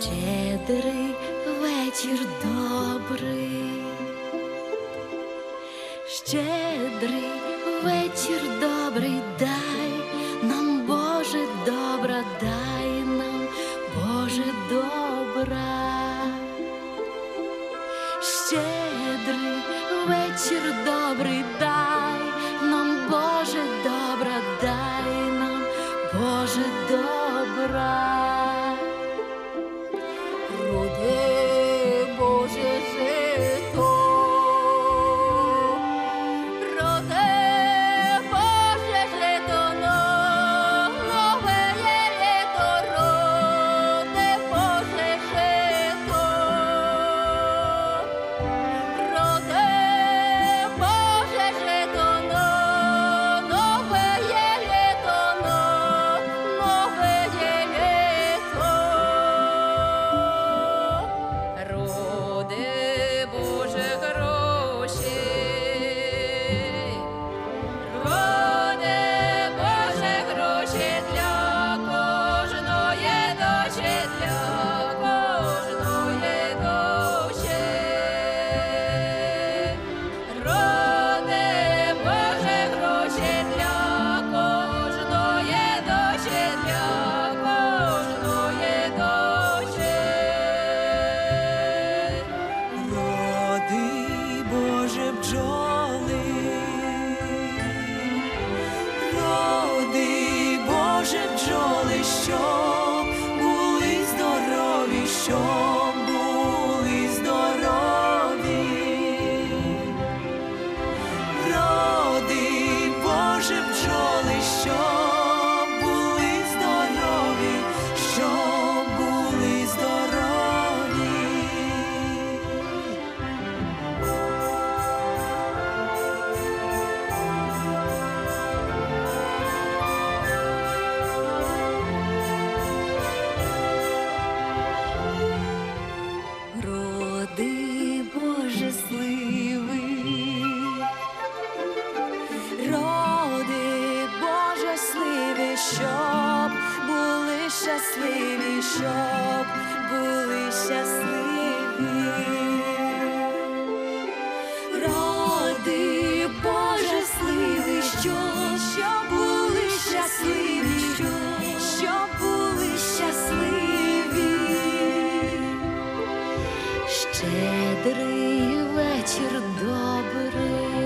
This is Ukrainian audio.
щедрий вечір добрий, щедрий вечір добрий дай нам, Боже добра, дай нам, Боже добра, щедрий вечір добрий дай. sure. щоб були щасливі, щоб були щасливі, роди Боже сливи, що, щоб були щасливі, що, щоб були щасливі, щедрий вечір добрий.